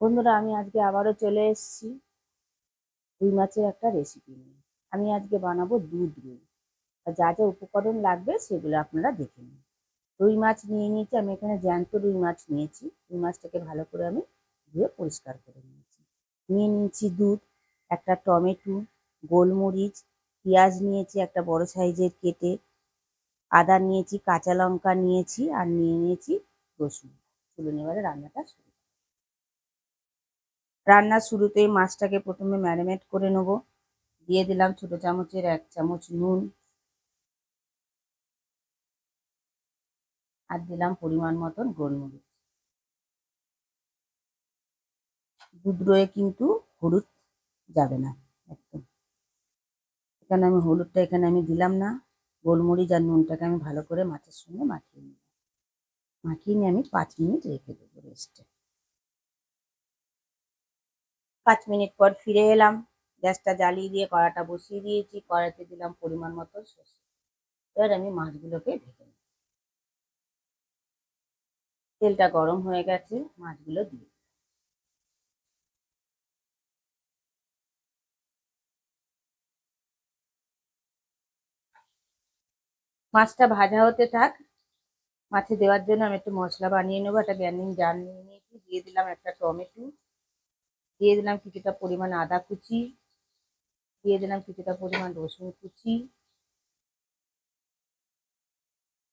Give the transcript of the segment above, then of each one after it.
বন্ধুরা, আমি আজকে আবারও চলে এসেছি রুই মাছের একটা রেসিপি নিয়ে। আমি আজকে বানাবো দুধ রুই। যা যা উপকরণ লাগবে সেগুলো আপনারা দেখে নিন। রুই মাছ নিয়ে নিয়েছি, আমি এখানে জ্যান্ত রুই মাছ নিয়েছি। রুই মাছটাকে ভালো করে আমি ধুয়ে পরিষ্কার করে নিয়েছি। নিয়ে নিয়েছি দুধ, একটা টমেটো, গোলমরিচ, পেঁয়াজ নিয়েছি একটা বড় সাইজের কেটে, আদা নিয়েছি, কাঁচা লঙ্কা নিয়েছি, আর নিয়ে নিয়েছি রসুন। চলুন এবারে রান্নাটা শুরু রান্নার শুরুতেই মাছটাকে প্রথমে ম্যারিনেট করে নেব। দিয়ে দিলাম ছোট চামচের এক চামচ নুন। আর দিলাম পরিমাণ মতন গোলমরিচ। দুধ রয়ে কিন্তু হলুদ যাবে না, একদম। এখানে আমি হলুদটা এখানে আমি দিলাম না। গোলমরিচ আর নুনটাকে আমি ভালো করে মাছের সঙ্গে মাখিয়ে নিই মাখিয়ে নিয়ে আমি পাঁচ মিনিট রেখে দেবো রেস্টে পাঁচ মিনিট পর ফিরে এলাম। গ্যাসটা জ্বালিয়ে দিয়ে কড়াটা বসিয়ে দিয়েছি। কড়াতে দিলাম পরিমাণ মতো সর্ষে। এবার আমি মাছগুলোকে ভেজে নেব। তেলটা গরম হয়ে গেছে, মাছগুলো দিয়ে মাছটা ভাজা হতে থাক। মাছে দেওয়ার জন্য আমি একটু মশলা বানিয়ে নেব, একটা গ্যান্ডিং জার নিয়ে নিয়েছি। দিয়ে দিলাম একটা টমেটো। দিয়ে দিলাম কিছুটা পরিমাণ আদা কুচি, দিয়ে দিলাম কিছুটা পরিমাণ রসুন কুচি,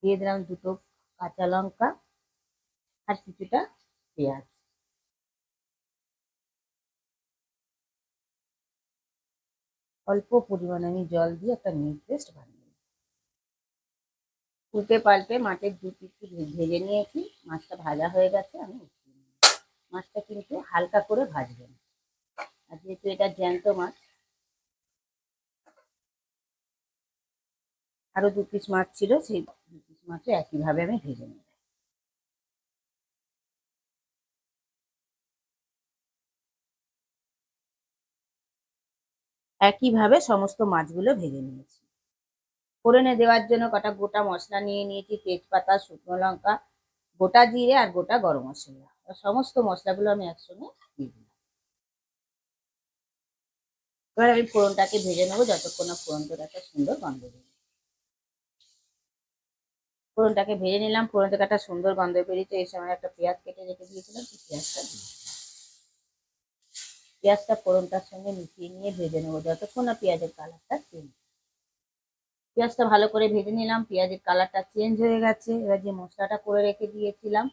দিয়ে দিলাম দুটো কাঁচা লঙ্কা আর কিছুটা পেঁয়াজ। অল্প পরিমাণে আমি জল দিয়ে একটা মিট পেস্ট বানিয়ে উল্টে পাল্টে মাছের দু পিছু ভেজে নিয়েছি, মাছটা ভাজা হয়ে গেছে, আমি মাছটা কিন্তু হালকা করে ভাজবেন। আর যেহেতু এটা জ্যান্ত মাছ, আরও দু পিস মাছ ছিল, সেই দু পিস মাছও একইভাবে আমি ভেজে নেব। একইভাবে সমস্ত মাছগুলো ভেজে নিয়েছি। ফোড়নে দেওয়ার জন্য কটা গোটা মশলা নিয়ে নিয়েছি, তেজপাতা, শুকনো লঙ্কা, গোটা জিরে আর গোটা গরম মশলা। সমস্ত মশলাগুলো আমি একসঙ্গে দিয়ে দিলাম এবার আমি ফোড়নটাকে ভেজে নেব যতক্ষণ না ফোড়নটার একটা সুন্দর গন্ধ বেরিয়ে। ফোড়নটাকে ভেজে নিলাম ফোড়ন থেকে একটা সুন্দর গন্ধ বেরিয়েছে এই সময় একটা পেঁয়াজ কেটে রেখে দিয়েছিলাম পেঁয়াজটা পেঁয়াজটা ফোড়নটার সঙ্গে মিশিয়ে নিয়ে ভেজে নেব, যতক্ষণ না পেঁয়াজের কালারটা চেঞ্জ পেঁয়াজটা ভালো করে ভেজে নিলাম, পেঁয়াজের কালারটা চেঞ্জ হয়ে গেছে, এবার যে মশলাটা করে রেখে দিয়েছিলাম,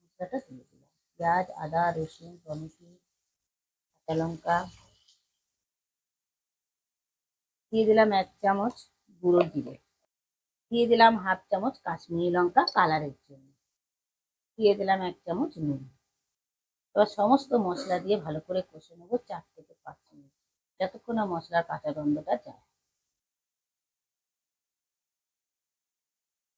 মশলাটা দিয়ে দিলাম। পেঁয়াজ, আদা, রসুন, টমেটো, কাঁচা লঙ্কা দিয়ে দিলাম এক চামচ গুঁড়ো জিরে। দিয়ে দিলাম হাফ চামচ কাশ্মীরি লঙ্কা কালারের জন্য। দিয়ে দিলাম এক চামচ নুন। এবার সমস্ত মশলা দিয়ে ভালো করে কষে নেব চার থেকে পাঁচ মিনিট, যতক্ষণ না মশলার কাঁচা গন্ধটা যায়।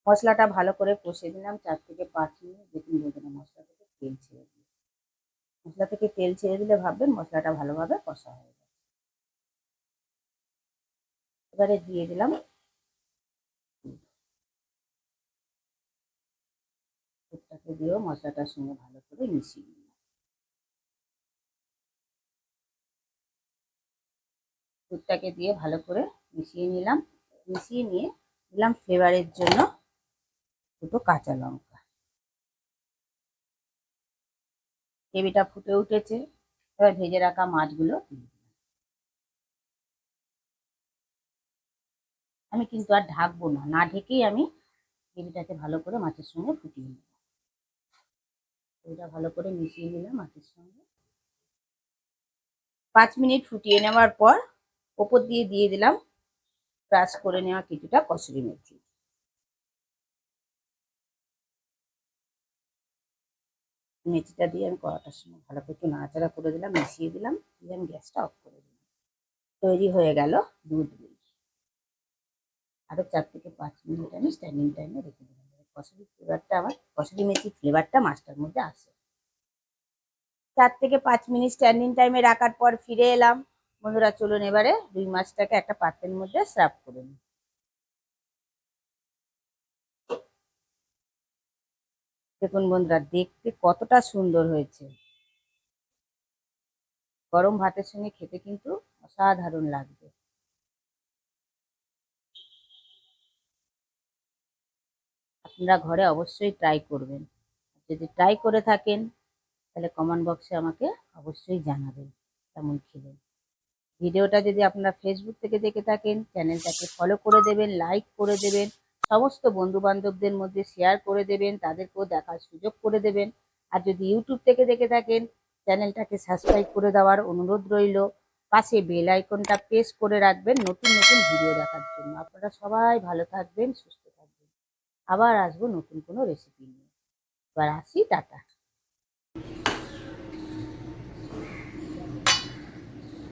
মশলাটা ভালো করে কষে দিলাম চার থেকে পাঁচ মিনিট, দেখুন মশলা থেকে তেল ছেড়ে দিয়েছে মশলা থেকে তেল ছেড়ে দিলে ভাববেন মশলাটা ভালোভাবে কষা হয়ে গেছে। এবারে দিয়ে দিলাম। দুধটাকে দিয়েও মশলাটার সঙ্গে ভালো করে মিশিয়ে নিলাম। দুধটাকে দিয়ে ভালো করে মিশিয়ে নিলাম। মিশিয়ে নিয়ে দিলাম ফ্লেভারের জন্য দুটো কাঁচা লঙ্কা। গ্রেভিটা ফুটে উঠেছে। এবার ভেজে রাখা মাছগুলো আমি কিন্তু আর ঢাকবো না। না ঢেকেই আমি গ্রেভিটাকে ভালো করে মাছের সঙ্গে ফুটিয়ে নেব। এটা ভালো করে মিশিয়ে নিলাম মাছের সঙ্গে। পাঁচ মিনিট ফুটিয়ে নেওয়ার পর ওপর দিয়ে দিয়ে দিলাম ক্রাশ করে নেওয়া কিছুটা কসুরি মেথি। মেথিটা দিয়ে আমি কড়াটার সঙ্গে ভালো করে একটু নাড়াচাড়া করে দিলাম, মিশিয়ে দিলাম, দিয়ে আমি গ্যাসটা অফ করে দিলাম। তৈরি হয়ে গেল দুধ আরও চার থেকে পাঁচ মিনিট আমি স্ট্যান্ডিং টাইমে রেখে দিলাম। কসুরি ফ্লেভারটা আমার, কসুরি মেথি ফ্লেভারটা মাছটার মধ্যে আসে চার থেকে পাঁচ মিনিট স্ট্যান্ডিং টাইমে রাখার পর ফিরে এলাম। বন্ধুরা, চলুন এবারে রুই মাছটাকে একটা পাত্রের মধ্যে সার্ভ করে নিই। দেখুন বন্ধুরা, দেখতে কতটা সুন্দর হয়েছে। গরম ভাতের সঙ্গে খেতে কিন্তু অসাধারণ লাগবে আপনারা ঘরে অবশ্যই ট্রাই করবেন। যদি ট্রাই করে থাকেন, তাহলে কমেন্ট বক্সে আমাকে অবশ্যই জানাবেন, কেমন খেলেন। ভিডিওটা যদি আপনারা ফেসবুক থেকে দেখে থাকেন, চ্যানেলটাকে ফলো করে দেবেন লাইক করে দেবেন, সমস্ত বন্ধু বান্ধবদের মধ্যে শেয়ার করে দেবেন, তাদেরকেও দেখার সুযোগ করে দেবেন। আর যদি ইউটিউব থেকে দেখে থাকেন, চ্যানেলটাকে সাবস্ক্রাইব করে দেওয়ার অনুরোধ রইল। পাশে বেল আইকনটা প্রেস করে রাখবেন, নতুন নতুন ভিডিও দেখার জন্য। আপনারা সবাই ভালো থাকবেন, সুস্থ আবার আসব নতুন কোনো রেসিপি নিয়ে। এবার আসি টাটা।